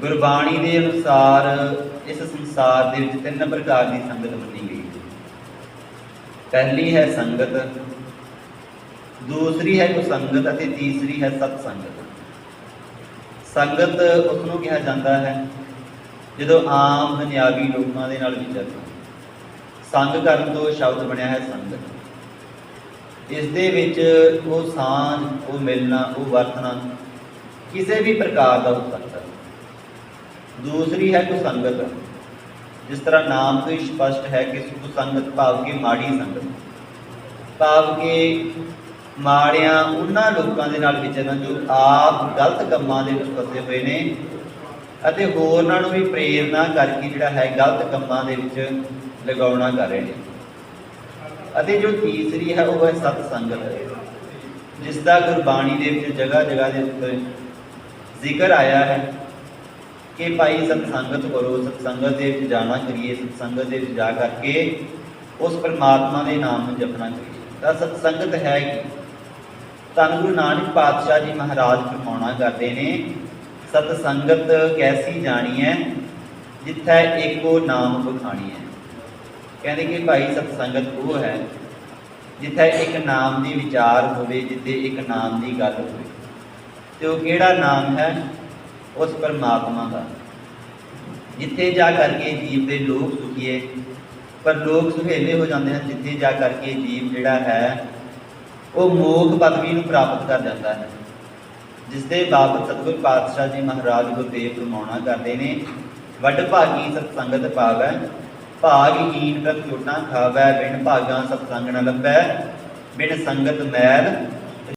ਗੁਰਬਾਣੀ ਦੇ ਅਨੁਸਾਰ ਇਸ ਸੰਸਾਰ ਦੇ ਵਿੱਚ ਤਿੰਨ ਪ੍ਰਕਾਰ ਦੀ ਸੰਗਤ ਮੰਨੀ ਗਈ ਹੈ। ਪਹਿਲੀ ਹੈ ਸੰਗਤ, ਦੂਸਰੀ ਹੈ ਸੰਗਤ ਅਤੇ ਤੀਸਰੀ ਹੈ ਸਤ ਸੰਗਤ। ਸੰਗਤ ਉਸ ਨੂੰ ਕਿਹਾ ਜਾਂਦਾ ਹੈ ਜਦੋਂ ਆਮ ਦੁਨਿਆਵੀ ਲੋਕਾਂ ਦੇ ਨਾਲ ਵਿਚਰਨਾ। ਸੰਗ ਕਰਨ ਤੋਂ ਸ਼ਬਦ ਬਣਿਆ ਹੈ ਸੰਗਤ। ਇਸ ਦੇ ਵਿੱਚ ਉਹ ਸਾਂਝ, ਉਹ ਮਿਲਣਾ, ਉਹ ਵਰਤਣਾ ਕਿਸੇ ਵੀ ਪ੍ਰਕਾਰ ਦਾ ਹੋ ਸਕਦਾ ਹੈ। ਦੂਸਰੀ ਹੈ ਕੁਸੰਗਤ ਜਿਸ ਤਰ੍ਹਾਂ ਨਾਮ ਤੋਂ ਹੀ ਸਪਸ਼ਟ ਹੈ ਕਿ ਕੁਸੰਗਤ ਭਾਵ ਕਿ ਮਾੜੀ ਸੰਗਤ। ਭਾਵ ਕਿ ਮਾੜਿਆਂ ਉਹਨਾਂ ਲੋਕਾਂ ਦੇ ਨਾਲ ਵਿਚਰਨ ਜੋ ਆਪ ਗਲਤ ਕੰਮਾਂ ਦੇ ਵਿੱਚ ਫਸੇ ਹੋਏ ਨੇ ਅਤੇ ਹੋਰਨਾਂ ਨੂੰ ਵੀ ਪ੍ਰੇਰਨਾ ਕਰਕੇ ਜਿਹੜਾ ਹੈ ਗਲਤ ਕੰਮਾਂ ਦੇ ਵਿੱਚ ਲਗਾਉਣਾ ਕਰ ਰਹੇ ਨੇ। ਅਤੇ ਜੋ ਤੀਸਰੀ ਹੈ ਉਹ ਹੈ ਸਤ ਸੰਗਤ। ਜਿਸ ਦਾ ਗੁਰਬਾਣੀ ਦੇ ਵਿੱਚ ਜਗ੍ਹਾ ਜਗ੍ਹਾ ਦੇ ਉੱਤੇ ਜ਼ਿਕਰ ਆਇਆ ਹੈ। ਕਿ ਭਾਈ ਸਤਸੰਗਤ ਕਰੋ, ਸਤਸੰਗਤ ਦੇ ਵਿੱਚ ਜਾਣਾ ਕਰੀਏ, ਸਤਸੰਗਤ ਦੇ ਵਿੱਚ ਜਾ ਕਰਕੇ ਉਸ ਪਰਮਾਤਮਾ ਦੇ ਨਾਮ ਨੂੰ ਜਪਣਾ ਕਰੀਏ। ਤਾਂ ਸਤਸੰਗਤ ਹੈ ਕਿ ਧੰਨ ਗੁਰੂ ਨਾਨਕ ਪਾਤਸ਼ਾਹ ਜੀ ਮਹਾਰਾਜ ਫਰਮਾਉਣਾ ਕਰਦੇ ਨੇ, ਸਤਸੰਗਤ ਕੈਸੀ ਜਾਣੀ ਹੈ, ਜਿੱਥੈ ਏਕੋ ਨਾਮ ਬਖਾਣੀ ਹੈ। ਕਹਿੰਦੇ ਕਿ ਭਾਈ ਸਤਸੰਗਤ ਉਹ ਹੈ, ਜਿੱਥੇ ਇੱਕ ਨਾਮ ਦੀ ਵਿਚਾਰ ਹੋਵੇ, ਜਿੱਥੇ ਇੱਕ ਨਾਮ ਦੀ ਗੱਲ ਹੋਵੇ। ਤੇ ਉਹ ਕਿਹੜਾ ਨਾਮ ਹੈ? ਉਸ ਪਰਮਾਤਮਾ ਦਾ। ਜਿੱਥੇ ਜਾ ਕਰਕੇ ਜੀਵ ਦੇ ਲੋਕ ਸੁਖੀਏ, ਪਰ ਲੋਕ ਸੁਹੇਲੇ ਹੋ ਜਾਂਦੇ ਹਨ, ਜਿੱਥੇ ਜਾ ਕਰਕੇ ਜੀਵ ਜਿਹੜਾ ਹੈ, ਉਹ ਮੋਖ ਪਦਵੀ ਨੂੰ ਪ੍ਰਾਪਤ ਕਰ ਜਾਂਦਾ ਹੈ। ਜਿਸ ਦੇ ਬਾਬਤ ਸਤਿਗੁਰ ਪਾਤਸ਼ਾਹ ਜੀ ਮਹਾਰਾਜ ਗੁਰਦੇਵ ਫਰਮਾਉਣਾ ਕਰਦੇ ਨੇ, ਵੱਡ ਭਾਗੀ ਸਤ ਸੰਗਤ ਪਾਵੈ ਭਾਗਹੀਨ ਪ੍ਰਤਿਉਟਾਂ ਖਾਵੈ, ਬਿਨ ਭਾਗਾਂ ਸਤਸੰਗ ਨ ਲੱਭੈ, ਬਿਨ ਸੰਗਤ ਮੈਲ